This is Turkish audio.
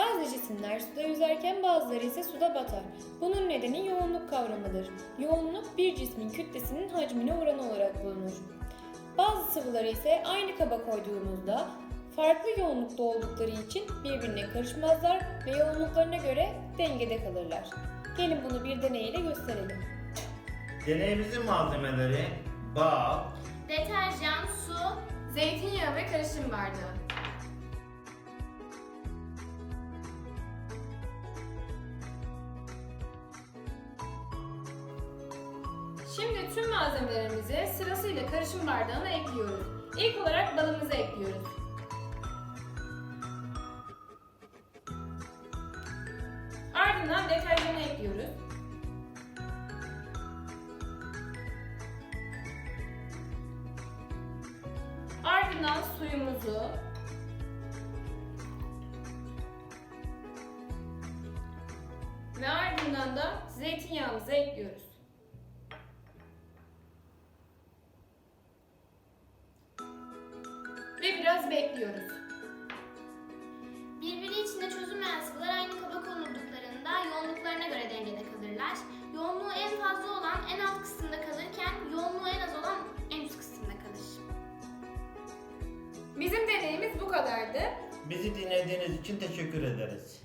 Bazı cisimler suda yüzerken bazıları ise suda batar. Bunun nedeni yoğunluk kavramıdır. Yoğunluk bir cismin kütlesinin hacmine oranı olarak bulunur. Bazı sıvıları ise aynı kaba koyduğumuzda farklı yoğunlukta oldukları için birbirine karışmazlar ve yoğunluklarına göre dengede kalırlar. Gelin bunu bir deney ile gösterelim. Deneyimizin malzemeleri bal, Deterjan, su, Zeytinyağı ve karışım bardağı. Şimdi tüm malzemelerimizi sırasıyla karışım bardağına ekliyoruz. İlk olarak balımızı ekliyoruz. Ardından deterjanı ekliyoruz. Ardından suyumuzu ve ardından da zeytinyağımızı ekliyoruz. Bekliyoruz. birbiri içinde çözülmeyen sıvılar aynı kaba konulduklarında yoğunluklarına göre dengede kalırlar. Yoğunluğu en fazla olan en alt kısımda kalırken yoğunluğu en az olan en üst kısımda kalır. Bizim deneyimiz bu kadardı. bizi dinlediğiniz için teşekkür ederiz.